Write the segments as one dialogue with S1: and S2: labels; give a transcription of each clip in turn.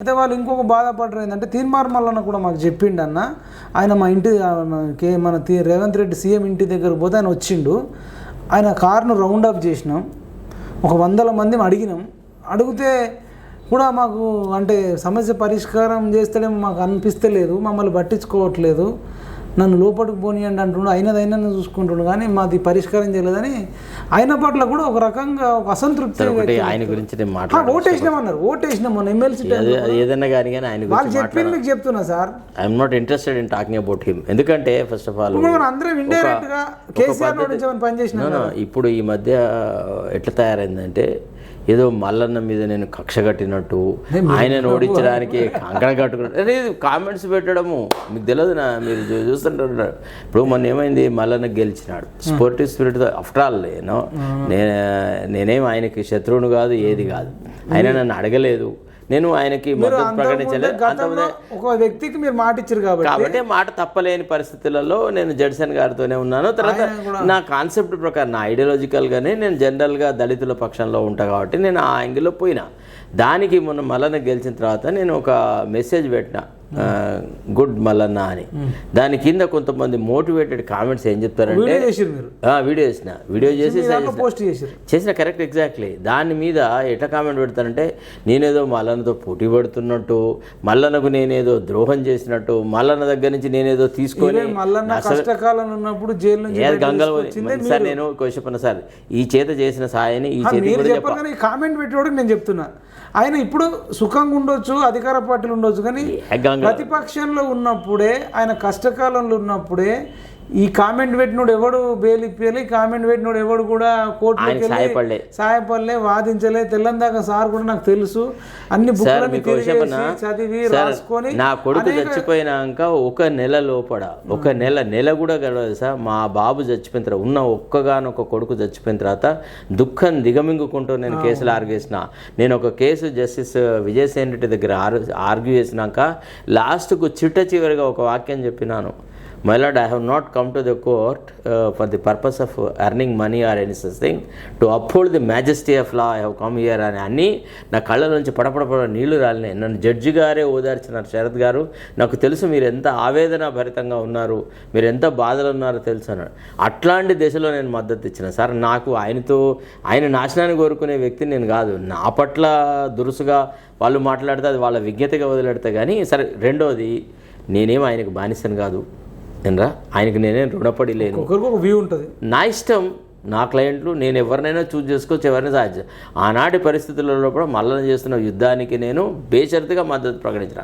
S1: అయితే వాళ్ళు ఇంకొక బాధపడరు ఏంటంటే తీన్మార్ మల్లన్న కూడా మాకు చెప్పిండు అన్న ఆయన మా ఇంటి కే మన తీ- రేవంత్ రెడ్డి సీఎం ఇంటి దగ్గర పోతే ఆయన వచ్చిండు. ఆయన కార్ను రౌండ్ అప్ చేసినాం. ఒక వందల మంది అడిగినాం. అడిగితే కూడా మాకు అంటే సమస్య పరిష్కారం చేస్తేనే మాకు అనిపిస్తలేదు మమ్మల్ని పట్టించుకోవట్లేదు. నన్ను లోపలికి పోనీయండి అంటుండు అయినది అయినా చూసుకుంటుండు కానీ మాది పరిష్కారం చేయలేదని ఆయన పట్ల కూడా ఒక రకంగా ఒక అసంతృప్తి
S2: ఆయన గురించి
S1: ఓటేసినామన్నారు ఓటేసినాం మొన్న ఎమ్మెల్సీ
S2: ఏదన్నా కానీ కానీ ఆయన
S1: వాళ్ళు చెప్పింది మీకు చెప్తున్నా sir.
S2: I'm not interested in talking about him ఎందుకంటే ఫస్ట్ ఆఫ్ ఆల్
S1: మనం అందరం ఇండైరెక్ట్గా కేసీఆర్ పనిచేసిన
S2: ఇప్పుడు ఈ మధ్య ఎట్లా తయారైందంటే ఏదో మల్లన్న మీద నేను కక్ష కట్టినట్టు ఆయన ఓడించడానికి కంకణ కట్టుకున్నట్టు కామెంట్స్ పెట్టడము. మీకు తెలియదు నా మీరు చూస్తుంటారు. ఇప్పుడు మొన్న ఏమైంది? మల్లన్న గెలిచినాడు. స్పోర్టివ్ స్పిరిట్ ఆఫ్టర్ ఆల్ నేను నే- నేనేం ఆయనకి శత్రువును కాదు ఏది కాదు. ఆయన నన్ను అడగలేదు. నేను ఆయనకి మద్దతు ప్రకటించలేదు.
S1: ఒక వ్యక్తికి మీరు మాట ఇచ్చారు కాబట్టి
S2: కాబట్టి మాట తప్పలేని పరిస్థితులలో నేను జడ్సన్ గారితోనే ఉన్నాను. తర్వాత నా కాన్సెప్ట్ ప్రకారం నా ఐడియాలజికల్ గానే నేను జనరల్గా దళితుల పక్షంలో ఉంటా కాబట్టి నేను ఆ యాంగిల్లో పోయినా. దానికి మొన్న మల్లన్న గెలిచిన తర్వాత నేను ఒక మెసేజ్ పెట్టిన. గుడ్ మల్లన్న అని. దాని కింద కొంతమంది మోటివేటెడ్ కామెంట్స్ ఏం చెప్తారంటే
S1: వీడియో
S2: చేసిన. వీడియో చేసి
S1: పోస్ట్
S2: చేసిన కరెక్ట్ ఎగ్జాక్ట్లీ. దాని మీద ఎట్లా కామెంట్ పెడతానంటే నేనేదో మల్లన్నతో పోటీ పడుతున్నట్టు మల్లన్నకు నేనేదో ద్రోహం చేసినట్టు మల్లన్న దగ్గర నుంచి నేనేదో తీసుకొని
S1: మల్లన్న కష్టకాలం ఉన్నప్పుడు జైలు
S2: గంగలు సార్ నేను చెప్పను సార్? ఈ చేత చేసిన సాయాన్ని ఈ చేతి
S1: కామెంట్ పెట్టేవాడికి నేను చెప్తున్నా. ఆయన ఇప్పుడు సుఖంగా ఉండొచ్చు అధికార పార్టీలు ఉండొచ్చు కానీ ప్రతిపక్షంలో ఉన్నప్పుడే ఆయన కష్టకాలంలో ఉన్నప్పుడే ఈ కామెంట్ పెట్టినోడు ఎవడు బెయిల్ ఇప్పాలి కామెంట్ పెట్టినోడు ఎవడు కూడా వెళ్ళి
S2: సాయపడలే.
S1: సాయపడలే వాదించలే. తెల్లందాక సార్ కూడా నాకు తెలుసు. అన్ని బుక్లన్నీ చదివి రాసుకొని
S2: నా కొడుకు చచ్చిపోయినాక ఒక నెల లోపల ఒక నెల నెల కూడా గడవదు సార్. మా బాబు చచ్చిపోయిన తర్వాత ఉన్న ఒక్కగానొక్క కొడుకు చచ్చిపోయిన తర్వాత దుఃఖం దిగమింగుకుంటూ నేను కేసులు ఆర్గేసిన. నేను ఒక కేసు జస్టిస్ విజయసేన్ రెడ్డి దగ్గర ఆర్ ఆర్గ్యూ చేసినాక లాస్ట్కు చిట్ట చివరిగా ఒక వాక్యం చెప్పినాను. My lord I have not come to the court for the purpose of earning money or any such thing to uphold the majesty of law I have come here అని అన్నీ నా కళ్ళ నుంచి పడపడపడ నీళ్ళు రాలినాయి. నన్ను జడ్జి గారే ఓదార్చినారు శరత్ గారు. నాకు తెలుసు మీరు ఎంత ఆవేదన భరితంగా ఉన్నారు మీరు ఎంత బాధలు ఉన్నారో తెలుసు అన్నాడు. అట్లాంటి దశలో నేను మద్దతు ఇచ్చిన. సార్ నాకు ఆయనతో ఆయన నాశనాన్ని కోరుకునే వ్యక్తి నేను కాదు. నా పట్ల దురుసుగా వాళ్ళు మాట్లాడితే అది వాళ్ళ విజ్ఞతగా వదిలేడితే కానీ సరే రెండోది నేనేం ఆయనకు బానిసను కాదు. ఏంరా? ఆయనకి నేనేం రుణపడి లేను.
S1: వ్యూ ఉంటుంది.
S2: నా ఇష్టం నా క్లయింట్లు నేను ఎవరినైనా చూస్ చేసుకోవచ్చు ఎవరిని సాధ్యం ఆనాటి పరిస్థితులలో కూడా మల్లన చేస్తున్న యుద్ధానికి నేను బేషరతుగా మద్దతు ప్రకటించిన.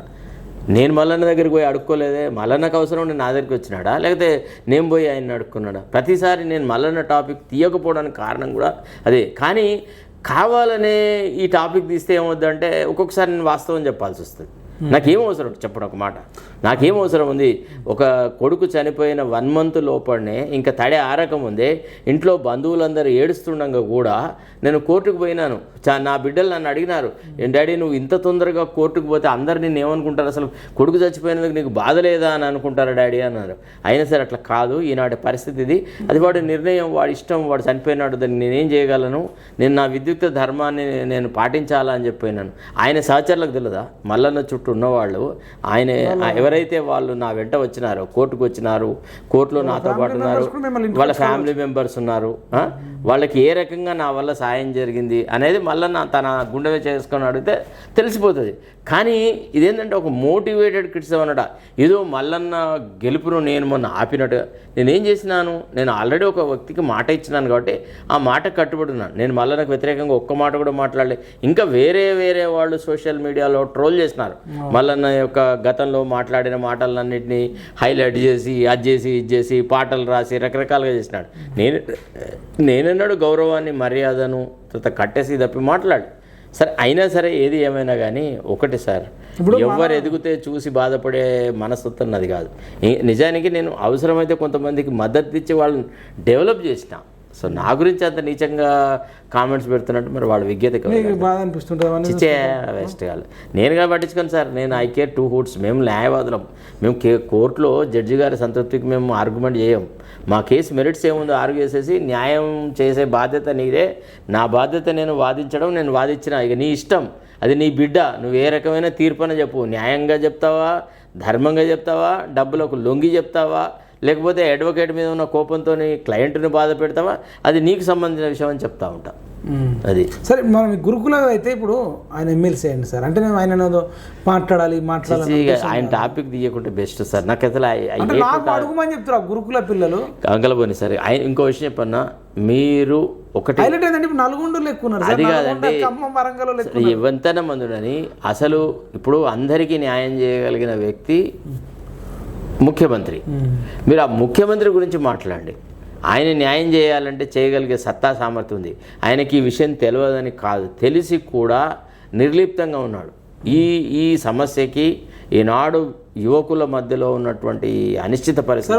S2: నేను మల్లన్న దగ్గరికి పోయి అడుక్కోలేదే మల్లన్నకు అవసరం ఉండి నా దగ్గరికి వచ్చినాడా? లేకపోతే నేను పోయి ఆయన అడుక్కున్నాడా? ప్రతిసారి నేను మల్లన్న టాపిక్ తీయకపోవడానికి కారణం కూడా అదే. కానీ కావాలనే ఈ టాపిక్ తీస్తే ఏమవుద్దంటే ఒక్కొక్కసారి నేను వాస్తవం చెప్పాల్సి వస్తుంది. Hmm. నాకేం అవసరం చెప్పడం ఒక మాట. నాకేం అవసరం ఉంది ఒక కొడుకు చనిపోయిన వన్ మంత్ లోపలనే ఇంకా తడి ఆరకముందే ఇంట్లో బంధువులందరూ ఏడుస్తుండగా కూడా నేను కోర్టుకు పోయినాను. చా నా బిడ్డలు నన్ను అడిగినారు. డాడీ నువ్వు ఇంత తొందరగా కోర్టుకు పోతే అందరు నేను ఏమనుకుంటారు? అసలు కొడుకు చచ్చిపోయినందుకు నీకు బాధ లేదా అని అనుకుంటారా డాడీ? అన్నారు. అయినా సరే అట్లా కాదు. ఈనాటి పరిస్థితి ఇది. అది వాడి నిర్ణయం వాడి ఇష్టం వాడు చనిపోయినాడు. దాన్ని నేనేం చేయగలను? నేను నా విద్యుక్త ధర్మాన్ని నేను పాటించాలా? అని చెప్పినాను ఆయన సహచరులకు తెలియదా మల్లన్న చుట్టూ ఉన్నవాళ్ళు ఆయన ఎవరైతే వాళ్ళు నా వెంట వచ్చినారో కోర్టుకు వచ్చినారు కోర్టులో నాతో పాటు ఉన్నారు వాళ్ళ ఫ్యామిలీ మెంబర్స్ ఉన్నారు? వాళ్ళకి ఏ రకంగా నా వల్ల సాయం జరిగింది అనేది మళ్ళీ నా తన గుండె మీద చేసుకొని అడిగితే తెలిసిపోతుంది. కానీ ఇదేంటంటే ఒక మోటివేటెడ్ క్రిటిసిజం అనట ఏదో మల్లన్న గెలుపును నేను మొన్న ఆపినట్టు. నేనేం చేసినాను? నేను ఆల్రెడీ ఒక వ్యక్తికి మాట ఇచ్చినాను కాబట్టి ఆ మాట కట్టుబడి ఉన్నాను నేను మల్లన్నకు వ్యతిరేకంగా ఒక్క మాట కూడా మాట్లాడలే. ఇంకా వేరే వేరే వాళ్ళు సోషల్ మీడియాలో ట్రోల్ చేసినారు. మల్లన్న యొక్క గతంలో మాట్లాడిన మాటలన్నింటినీ హైలైట్ చేసి అది చేసి ఇది చేసి పాటలు రాసి రకరకాలుగా చేసినాడు. నేను నేనన్నాడు గౌరవాన్ని మర్యాదను తర్వాత కట్టేసి తప్పి మాట్లాడు. సరే అయినా సరే ఏది ఏమైనా కానీ ఒకటి సార్ ఎవరు ఎదిగితే చూసి బాధపడే మనస్తత్వం నాది కాదు. నిజానికి నేను అవసరమైతే కొంతమందికి మద్దతు ఇచ్చి వాళ్ళని డెవలప్ చేసిన. సో నా గురించి అంత నీచంగా కామెంట్స్ పెడుతున్నట్టు మరి వాళ్ళ విజ్ఞత
S1: బాధ అనిపిస్తుంటుంది అని
S2: చిచ్చే వేస్ట్ కాదు. నేనుగా పట్టించుకోను సార్. నేను ఐ కేర్ టూ హుడ్స్. మేము న్యాయవాదులం. మేము కే కోర్టులో జడ్జి గారి సంతృప్తికి మేము ఆర్గ్యుమెంట్ చేయం. మా కేసు మెరిట్స్ ఏముందో ఆర్గ్యూ చేసేసి న్యాయం చేసే బాధ్యత నీదే. నా బాధ్యత నేను వాదించడం నేను వాదించిన ఇక నీ ఇష్టం. అది నీ బిడ్డ. నువ్వు ఏ రకమైన తీర్పున చెప్పు. న్యాయంగా చెప్తావా? ధర్మంగా చెప్తావా? డబ్బులకు లొంగి చెప్తావా? లేకపోతే అడ్వకేట్ మీద ఉన్న కోపంతో క్లయింట్ని బాధ పెడతావా? అది నీకు సంబంధించిన విషయం అని చెప్తా ఉంటా. అది.
S1: సరే మనం గురుకుల అయితే ఇప్పుడు ఆయన ఎమ్మెల్సీ అయ్యండి సార్. అంటే నేను ఆయన మాట్లాడాలి మాట్లాడాలి
S2: ఆయన టాపిక్ తీయకుంటే బెస్ట్ సార్. నాకు అసలు
S1: అడుగుమని చెప్తారు గురుకుల పిల్లలు.
S2: అంగలబోని సరే ఆయన ఇంకో విషయం చెప్పన్నా. మీరు ఒకటి
S1: హైలైట్ ఏంటంటే ఇప్పుడు నల్గొండలో ఎక్కువ
S2: అది కాదండి. ఎంతైనా మందుడని అసలు ఇప్పుడు అందరికీ న్యాయం చేయగలిగిన వ్యక్తి ముఖ్యమంత్రి. మీరు ఆ ముఖ్యమంత్రి గురించి మాట్లాడండి. ఆయన న్యాయం చేయాలంటే చేయగలిగే సత్తా సామర్థ్యం ఉంది. ఆయనకి ఈ విషయం తెలియదని కాదు. తెలిసి కూడా నిర్లిప్తంగా ఉన్నాడు. ఈ ఈ సమస్యకి ఈనాడు యువకుల మధ్యలో ఉన్నటువంటి అనిశ్చిత పరిస్థితి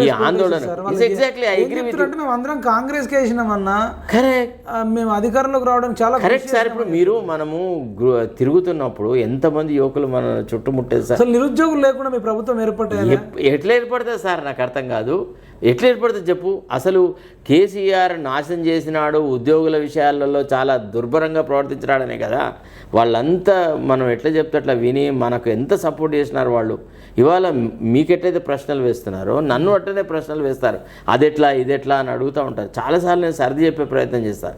S2: ఈ ఆందోళన. ఎగ్జాక్ట్లీ ఐ అగ్రీ విత్
S1: మేము అందరం కాంగ్రెస్కి వేసినామన్నా
S2: కరెక్ట్
S1: ఆ, మేము అధికారంలోకి రావడానికి చాలా
S2: కరెక్ట్ సార్ ఇప్పుడు మీరు మనము తిరుగుతున్నప్పుడు ఎంతమంది యువకులు మన చుట్టుముట్టేది సార్
S1: అసలు నిరుద్యోగులు లేకుండా మీ ప్రభుత్వం
S2: ఎప్- ఎట్లా ఏర్పడుతుంది సార్? నాకు అర్థం కాదు. ఎట్లా ఏర్పడుతుంది చెప్పు? అసలు కేసీఆర్ నాశనం చేసినాడు ఉద్యోగుల విషయాలలో చాలా దుర్భరంగా ప్రవర్తించినాడనే కదా? వాళ్ళంతా మనం ఎట్లా చెప్తే అట్లా విని మనకు ఎంత సపోర్ట్ చేసినారు వాళ్ళు? ఇవాళ మీకెట్లయితే ప్రశ్నలు వేస్తున్నారో నన్ను అట్టనే ప్రశ్నలు వేస్తారు. అదెట్లా ఇదెట్లా అని అడుగుతూ ఉంటారు. చాలాసార్లు నేను సర్ది చెప్పే ప్రయత్నం చేస్తాను